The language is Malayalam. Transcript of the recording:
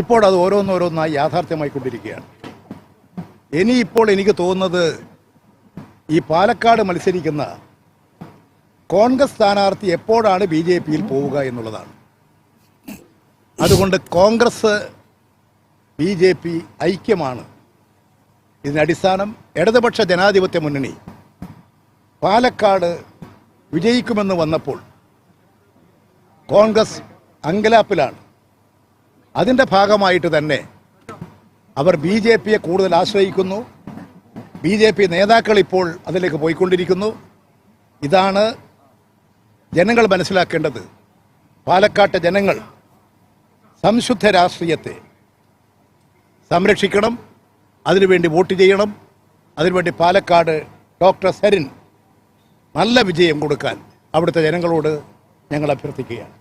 ഇപ്പോൾ അത് ഓരോന്നോരോന്നായി യാഥാർത്ഥ്യമായിക്കൊണ്ടിരിക്കുകയാണ്. കൊണ്ടിരിക്കുകയാണ് ഇപ്പോൾ എനിക്ക് തോന്നുന്നത് ഈ പാലക്കാട് മത്സരിക്കുന്ന കോൺഗ്രസ് സ്ഥാനാർത്ഥി എപ്പോഴാണ് ബി ജെ പിയിൽ പോവുക എന്നുള്ളതാണ്. അതുകൊണ്ട് കോൺഗ്രസ് ബി ജെ പി ഐക്യമാണ്. ഇതിനടിസ്ഥാനം ഇടതുപക്ഷ ജനാധിപത്യ മുന്നണി പാലക്കാട് വിജയിക്കുമെന്ന് വന്നപ്പോൾ കോൺഗ്രസ് അങ്കലാപ്പിലാണ്. അതിന്റെ ഭാഗമായിട്ട് തന്നെ അവർ ബി ജെ പിയെ കൂടുതൽ ആശ്രയിക്കുന്നു. ബി ജെ പി നേതാക്കൾ ഇപ്പോൾ അതിലേക്ക് പോയിക്കൊണ്ടിരിക്കുന്നു. ഇതാണ് ജനങ്ങൾ മനസ്സിലാക്കേണ്ടത്. പാലക്കാട്ടെ ജനങ്ങൾ സംശുദ്ധ രാഷ്ട്രീയത്തെ സംരക്ഷിക്കണം അതിനുവേണ്ടി വോട്ട് ചെയ്യണം അതിനുവേണ്ടി പാലക്കാട് ഡോക്ടർ സരിൻ നല്ല വിജയം കൊടുക്കാൻ അവിടുത്തെ ജനങ്ങളോട് ഞങ്ങൾ അഭ്യർത്ഥിക്കുകയാണ്.